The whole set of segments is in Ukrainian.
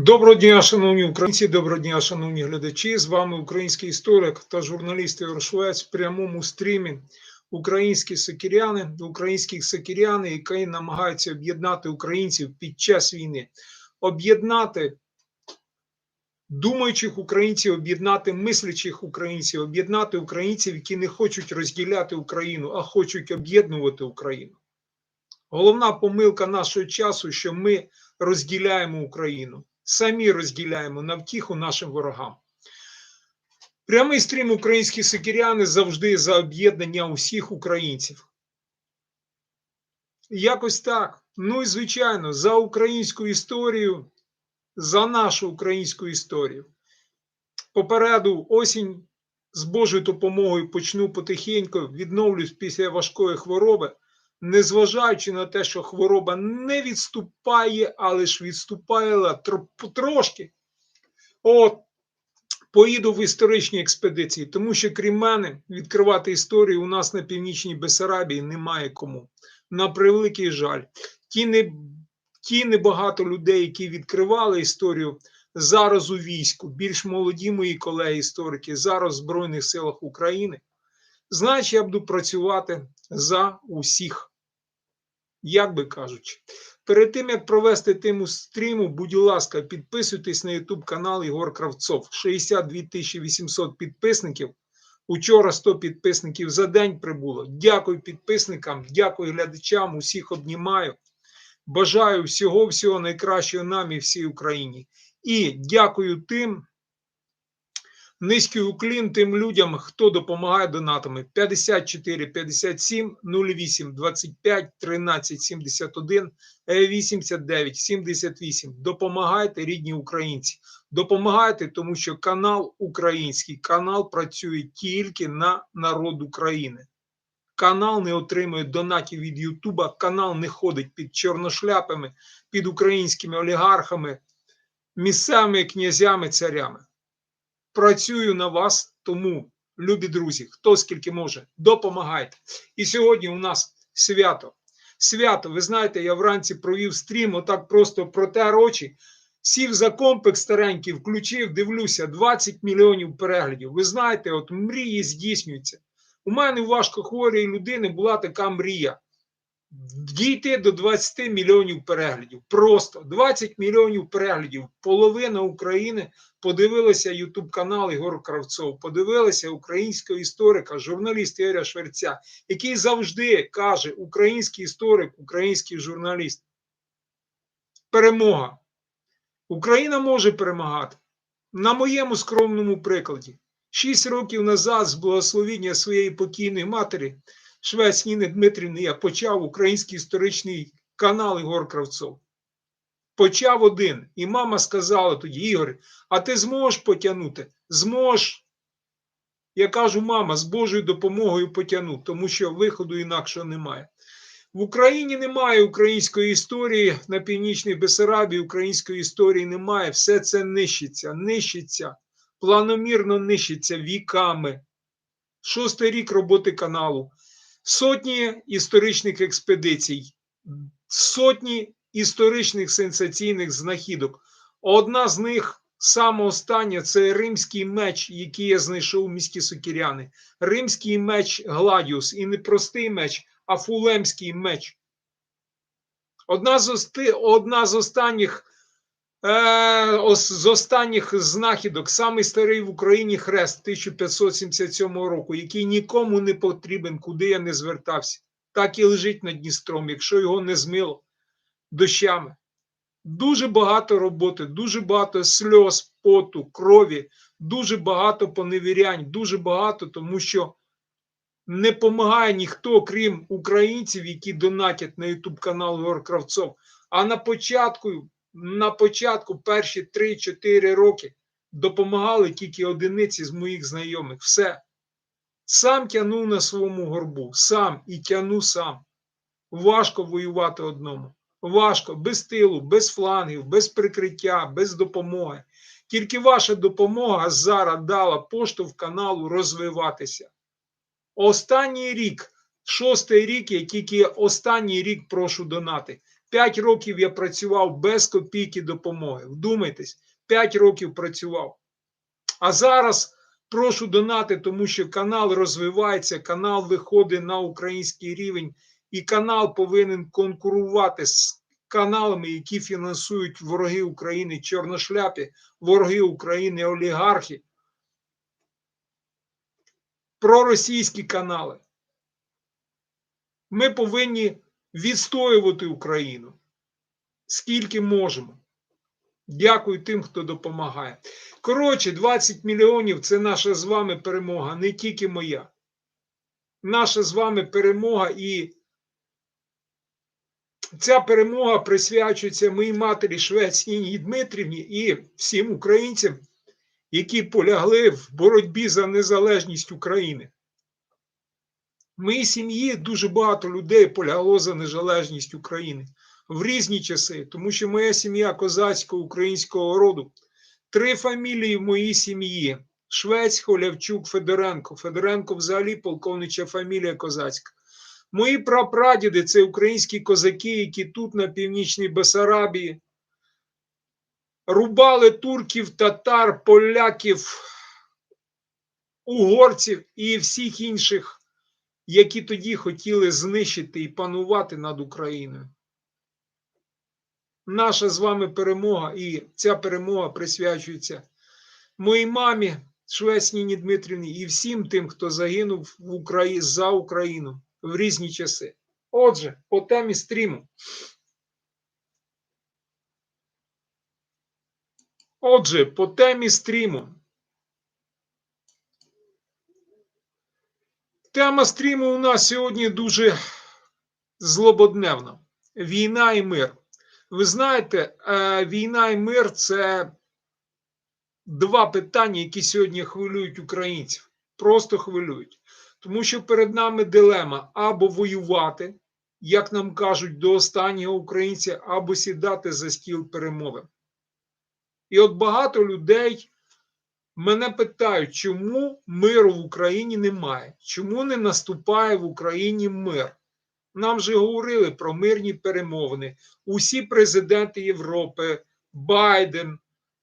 Доброго дня, шановні українці, доброго дня, шановні глядачі. З вами український історик та журналіст Ігор Швець в прямому стрімі. Українські сокиряни, українські сокиряни, які намагаються об'єднати українців під час війни, об'єднати думаючих українців, об'єднати мислячих українців, об'єднати українців, які не хочуть розділяти Україну, а хочуть об'єднувати Україну. Головна помилка нашого часу, що ми розділяємо Україну самі розділяємо на втіху нашим ворогам. Прямий стрім українські сикіряни завжди за об'єднання усіх українців. Якось так. Ну і звичайно, за українську історію, за нашу українську історію. Попереду осінь з Божою допомогою почну потихеньку, відновлюсь після важкої хвороби незважаючи на те, що хвороба не відступає, але ж відступає трошки. От, поїду в історичні експедиції, тому що крім мене, відкривати історію у нас на північній Бесарабії немає кому. На превеликий жаль, ті не, ті небагато людей, які відкривали історію. Зараз у війську, більш молоді мої колеги-історики, зараз в Збройних силах України, значить, я буду працювати за усіх як би кажучи. Перед тим як провести тему стріму, будь ласка, підписуйтесь на YouTube канал Ігор Кравцов. 62 800 підписників. Учора 100 підписників за день прибуло. Дякую підписникам, дякую глядачам, усіх обнімаю. Бажаю всього-всього найкращого нам і всій Україні. І дякую тим, Низький уклін тим людям, хто допомагає донатами 54 57 08 25 13 71 89 78. Допомагайте, рідні українці. Допомагайте, тому що канал український канал працює тільки на народ України. Канал не отримує донатів від Ютуба, канал не ходить під чорношляпами, під українськими олігархами, місцевими князями, царями працюю на вас, тому, любі друзі, хто скільки може, допомагайте. І сьогодні у нас свято. Свято, ви знаєте, я вранці провів стрім, отак просто протер очі, сів за комплекс старенький, включив, дивлюся, 20 мільйонів переглядів. Ви знаєте, от мрії здійснюються. У мене у важкохворої людини була така мрія дійти до 20 мільйонів переглядів. Просто 20 мільйонів переглядів. Половина України подивилася Ютуб канал Ігор Кравцов, подивилася українського історика, журналіста Ігоря Шверця, який завжди каже: український історик, український журналіст. Перемога. Україна може перемагати. На моєму скромному прикладі. Шість років назад, з благословіння своєї покійної матері, Швець Ніни Дмитрівни, я почав український історичний канал Ігор Кравцов. Почав один. І мама сказала тоді: Ігор, а ти зможеш потягнути? Зможеш. Я кажу, мама, з Божою допомогою потягну, тому що виходу інакшого немає. В Україні немає української історії, на північній Бесарабії української історії немає. Все це нищиться, нищиться, планомірно нищиться віками. Шостий рік роботи каналу сотні історичних експедицій, сотні історичних сенсаційних знахідок. Одна з них, саме остання, це римський меч, який я знайшов у місті Сокіряни. Римський меч Гладіус. І не простий меч, а фулемський меч. Одна з, одна з останніх з останніх знахідок самий старий в Україні хрест 1577 року, який нікому не потрібен, куди я не звертався, так і лежить над Дністром, якщо його не змило дощами. Дуже багато роботи, дуже багато сльоз, поту, крові, дуже багато поневірянь, дуже багато, тому що не допомагає ніхто, крім українців, які донатять на Ютуб канал Гор Кравцов. А на початку на початку перші 3-4 роки допомагали тільки одиниці з моїх знайомих. Все. Сам тянув на своєму горбу, сам і тяну сам. Важко воювати одному. Важко, без тилу, без флангів, без прикриття, без допомоги. Тільки ваша допомога зараз дала поштовх каналу розвиватися. Останній рік, шостий рік, я тільки останній рік прошу донати. 5 років я працював без копійки допомоги. Вдумайтесь, 5 років працював. А зараз прошу донати, тому що канал розвивається, канал виходить на український рівень, і канал повинен конкурувати з каналами, які фінансують вороги України, чорношляпі, вороги України, олігархи, проросійські канали. Ми повинні відстоювати Україну скільки можемо. Дякую тим, хто допомагає. Коротше, 20 мільйонів це наша з вами перемога, не тільки моя. Наша з вами перемога і ця перемога присвячується моїй матері Швець Інні Дмитрівні і всім українцям, які полягли в боротьбі за незалежність України. В моїй сім'ї дуже багато людей полягло за незалежність України в різні часи, тому що моя сім'я козацького українського роду. Три фамілії в моїй сім'ї: Швець, Холявчук, Федоренко. Федоренко взагалі полковнича фамілія козацька. Мої прапрадіди це українські козаки, які тут, на північній Бесарабії, рубали турків, татар, поляків, угорців і всіх інших, які тоді хотіли знищити і панувати над Україною. Наша з вами перемога, і ця перемога присвячується моїй мамі, Швець Ніні Дмитрівні, і всім тим, хто загинув в Украї... за Україну в різні часи. Отже, по темі стріму. Отже, по темі стріму. Тема стріму у нас сьогодні дуже злободневна: війна і мир. Ви знаєте, е, війна і мир це два питання, які сьогодні хвилюють українців. Просто хвилюють. Тому що перед нами дилема або воювати, як нам кажуть, до останнього українця, або сідати за стіл перемовин. І от багато людей мене питають, чому миру в Україні немає? Чому не наступає в Україні мир? Нам же говорили про мирні перемовини. Усі президенти Європи, Байден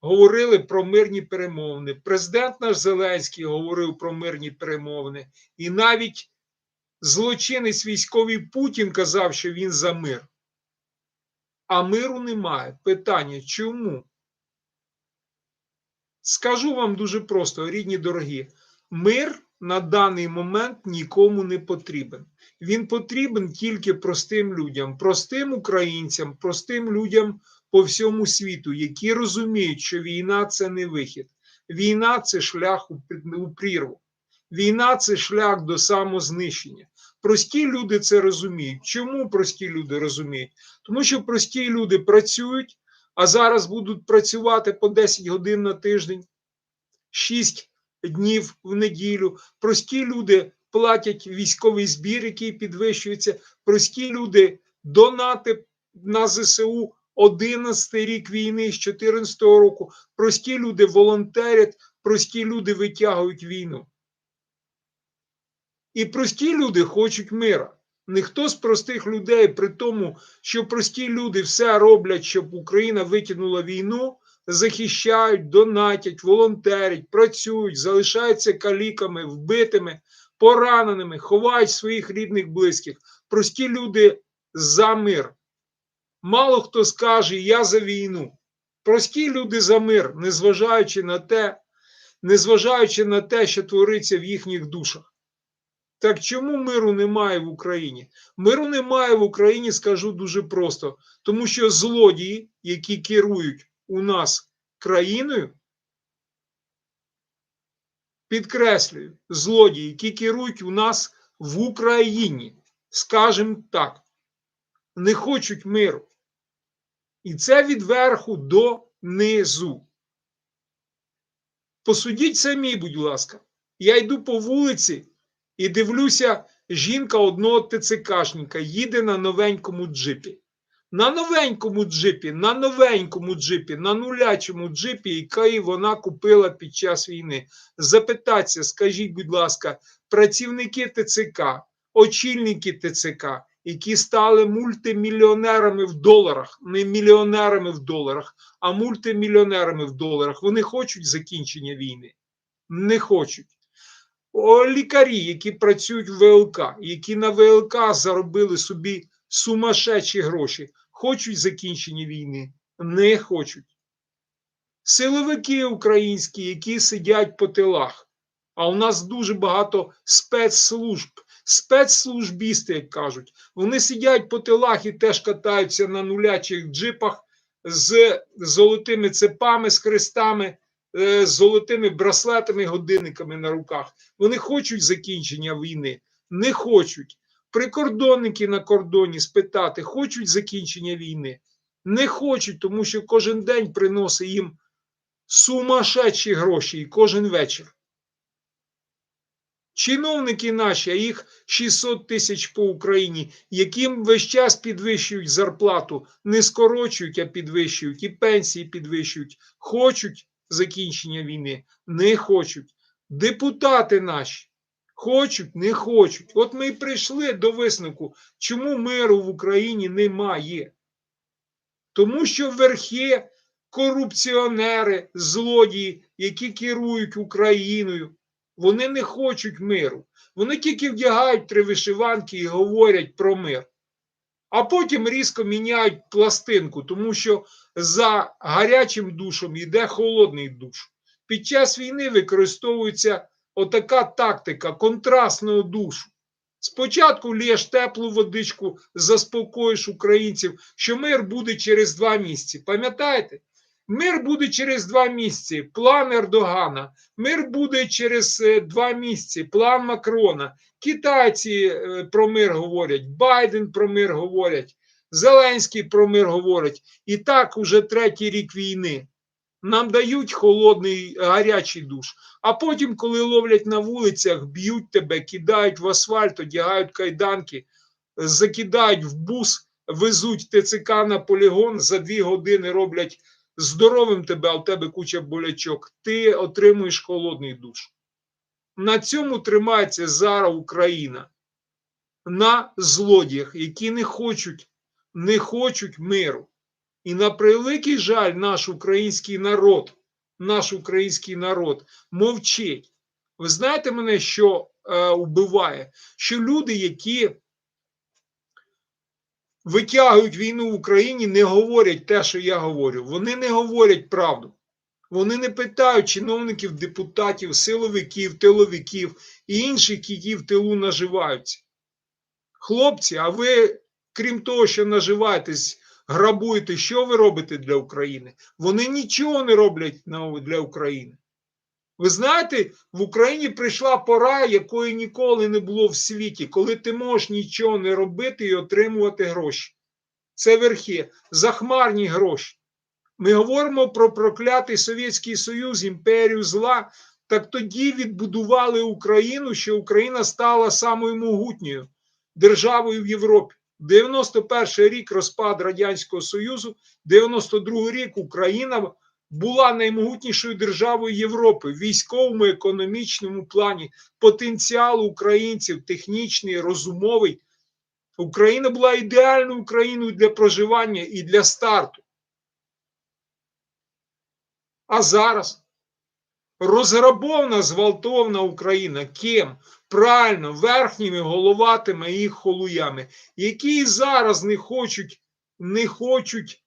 говорили про мирні перемовини. Президент наш Зеленський говорив про мирні перемовини. І навіть злочинець військовий Путін казав, що він за мир. А миру немає. Питання чому? Скажу вам дуже просто, рідні дорогі, мир на даний момент нікому не потрібен. Він потрібен тільки простим людям, простим українцям, простим людям по всьому світу, які розуміють, що війна це не вихід. Війна це шлях у прірву. Війна це шлях до самознищення. Прості люди це розуміють. Чому прості люди розуміють? Тому що прості люди працюють, а зараз будуть працювати по 10 годин на тиждень, 6 днів в неділю. Прості люди платять військовий збір, який підвищується. Прості люди донати на ЗСУ 11 рік війни з 14 року. Прості люди волонтерять, прості люди витягують війну. І прості люди хочуть мира. Ніхто з простих людей, при тому, що прості люди все роблять, щоб Україна витягнула війну, захищають, донатять, волонтерять, працюють, залишаються каліками, вбитими, пораненими, ховають своїх рідних близьких. Прості люди за мир. Мало хто скаже, я за війну. Прості люди за мир, незважаючи на те, незважаючи на те, що твориться в їхніх душах. Так чому миру немає в Україні? Миру немає в Україні, скажу дуже просто, тому що злодії, які керують у нас країною, підкреслюю, злодії, які керують у нас в Україні, скажімо так, не хочуть миру. І це від верху до низу. Посудіть самі, будь ласка, я йду по вулиці. І дивлюся, жінка одного ТЦКшника їде на новенькому джипі. На новенькому джипі, на новенькому джипі, на нулячому джипі, який вона купила під час війни. Запитаться, скажіть, будь ласка, працівники ТЦК, очільники ТЦК, які стали мультимільйонерами в доларах, не мільйонерами в доларах, а мультимільйонерами в доларах. Вони хочуть закінчення війни? Не хочуть. Лікарі, які працюють в ВЛК, які на ВЛК заробили собі сумасшедші гроші, хочуть закінчення війни? Не хочуть. Силовики українські, які сидять по тилах. А у нас дуже багато спецслужб, спецслужбісти, як кажуть. Вони сидять по тилах і теж катаються на нулячих джипах з золотими цепами, з хрестами, з золотими браслетами, годинниками на руках. Вони хочуть закінчення війни, не хочуть. Прикордонники на кордоні спитати, хочуть закінчення війни, не хочуть, тому що кожен день приносить їм сумасшедші гроші і кожен вечір. Чиновники наші, а їх 600 тисяч по Україні, яким весь час підвищують зарплату, не скорочують, а підвищують, і пенсії підвищують, хочуть закінчення війни, не хочуть. Депутати наші хочуть, не хочуть. От ми і прийшли до висновку, чому миру в Україні немає. Тому що верхи корупціонери, злодії, які керують Україною, вони не хочуть миру. Вони тільки вдягають три вишиванки і говорять про мир. А потім різко міняють пластинку, тому що за гарячим душем йде холодний душ. Під час війни використовується отака тактика контрастного душу. Спочатку лєш теплу водичку, заспокоїш українців, що мир буде через два місяці. Пам'ятаєте? Мир буде через два місяці. План Ердогана. Мир буде через е, два місяці. План Макрона. Китайці е, про мир говорять, Байден про мир говорять, Зеленський про мир говорить. І так уже третій рік війни. Нам дають холодний гарячий душ. А потім, коли ловлять на вулицях, б'ють тебе, кидають в асфальт, одягають кайданки, закидають в бус, везуть ТЦК на полігон, за дві години роблять здоровим тебе, а в тебе куча болячок. Ти отримуєш холодний душ. На цьому тримається зараз Україна. На злодіях, які не хочуть, не хочуть миру. І на превеликий жаль, наш український народ, наш український народ мовчить. Ви знаєте мене, що е, вбиває? Що люди, які витягують війну в Україні, не говорять те, що я говорю. Вони не говорять правду. Вони не питають чиновників, депутатів, силовиків, тиловиків і інших, які в тилу наживаються. Хлопці, а ви, крім того, що наживаєтесь, грабуєте, що ви робите для України? Вони нічого не роблять для України. Ви знаєте, в Україні прийшла пора, якої ніколи не було в світі, коли ти можеш нічого не робити і отримувати гроші. Це верхи, захмарні гроші. Ми говоримо про проклятий Совєтський Союз, імперію зла. Так тоді відбудували Україну, що Україна стала самою могутньою державою в Європі. 91 рік розпад Радянського Союзу, 92 рік Україна була наймогутнішою державою Європи в військовому економічному плані. Потенціал українців, технічний, розумовий. Україна була ідеальною Україною для проживання і для старту. А зараз розграбована, зґвалтована Україна ким? Правильно, верхніми головатими їх холуями, які зараз не хочуть, не хочуть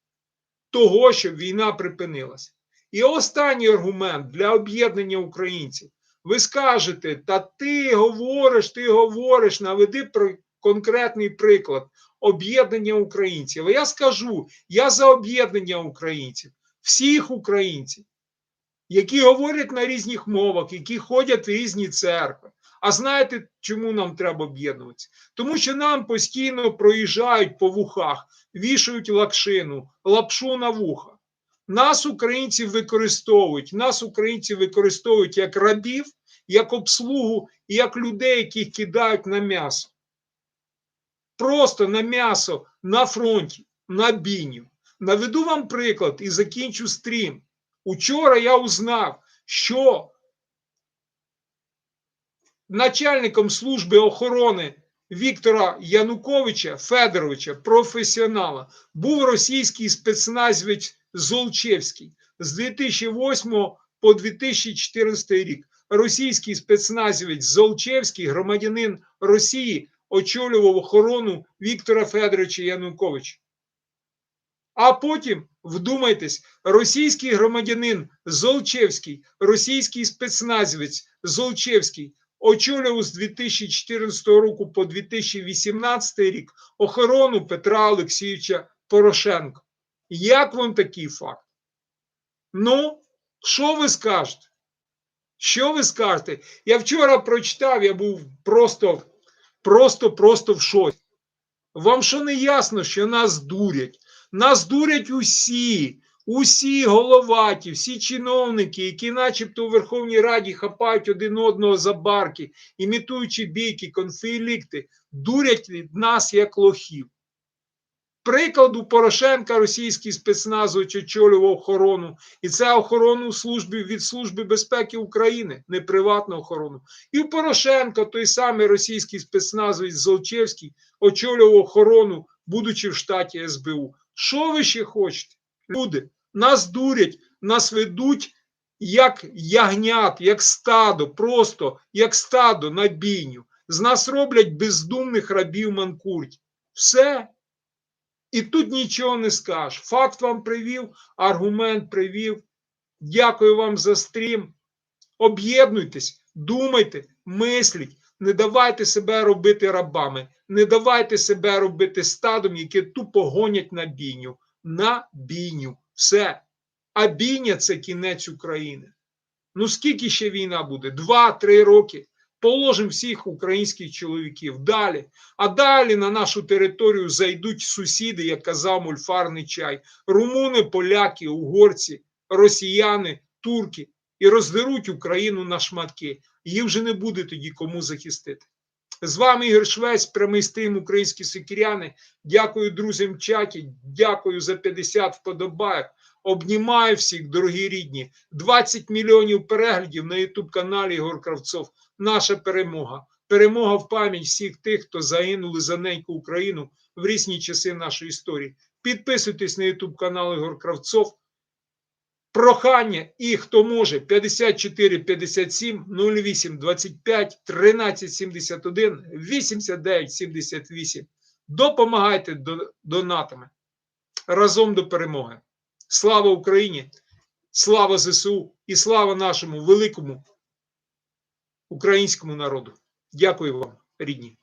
того, щоб війна припинилася. І останній аргумент для об'єднання українців. Ви скажете, та ти говориш, ти говориш, наведи про конкретний приклад об'єднання українців. Я скажу, я за об'єднання українців, всіх українців, які говорять на різних мовах, які ходять в різні церкви. А знаєте, чому нам треба об'єднуватися? Тому що нам постійно проїжджають по вухах, вішають лакшину, лапшу на вуха. Нас, українців, використовують, нас, українців, використовують як рабів, як обслугу і як людей, яких кидають на м'ясо. Просто на м'ясо на фронті, на бійню. Наведу вам приклад і закінчу стрім. Учора я узнав, що начальником служби охорони Віктора Януковича Федоровича, професіонала, був російський спецназівець Золчевський з 2008 по 2014 рік. Російський спецназівець Золчевський, громадянин Росії, очолював охорону Віктора Федоровича Януковича. А потім, вдумайтесь, російський громадянин Золчевський, російський спецназівець Золчевський очолював з 2014 року по 2018 рік охорону Петра Олексійовича Порошенка. Як вам такий факт? Ну, що ви скажете? Що ви скажете? Я вчора прочитав, я був просто, просто, просто в шоці. Вам що не ясно, що нас дурять? Нас дурять усі, усі головаті, всі чиновники, які начебто у Верховній Раді хапають один одного за барки, імітуючи бійки, конфлікти, дурять від нас як лохів. Прикладу Порошенка російський спецназович очолював охорону, і це охорону служби від Служби безпеки України, не приватну охорону. І у Порошенка той самий російський спецназовець Золчевський очолював охорону, будучи в штаті СБУ. Що ви ще хочете? Люди, нас дурять, нас ведуть як ягнят, як стадо, просто як стадо на бійню. З нас роблять бездумних рабів манкуртів. Все. І тут нічого не скажеш. Факт вам привів, аргумент привів. Дякую вам за стрім. Об'єднуйтесь, думайте, мисліть, не давайте себе робити рабами, не давайте себе робити стадом, яке тупо гонять на бійню. На бійню. Все. А бійня це кінець України. Ну скільки ще війна буде? Два-три роки. Положимо всіх українських чоловіків далі. А далі на нашу територію зайдуть сусіди, як казав мульфарний чай, румуни, поляки, угорці, росіяни, турки і роздеруть Україну на шматки. Її вже не буде тоді кому захистити. З вами Ігор Швець, прямий стрім українські сикіряни. Дякую друзям в чаті, дякую за 50 вподобайок. Обнімаю всіх, дорогі рідні. 20 мільйонів переглядів на Ютуб каналі Ігор Кравцов. Наша перемога. Перемога в пам'ять всіх тих, хто загинули за неньку Україну в різні часи нашої історії. Підписуйтесь на Ютуб канал Ігор Кравцов. Прохання і хто може 54 57 08 25 13 71 89 78. Допомагайте донатами. Разом до перемоги. Слава Україні! Слава ЗСУ і слава нашому великому українському народу. Дякую вам, рідні.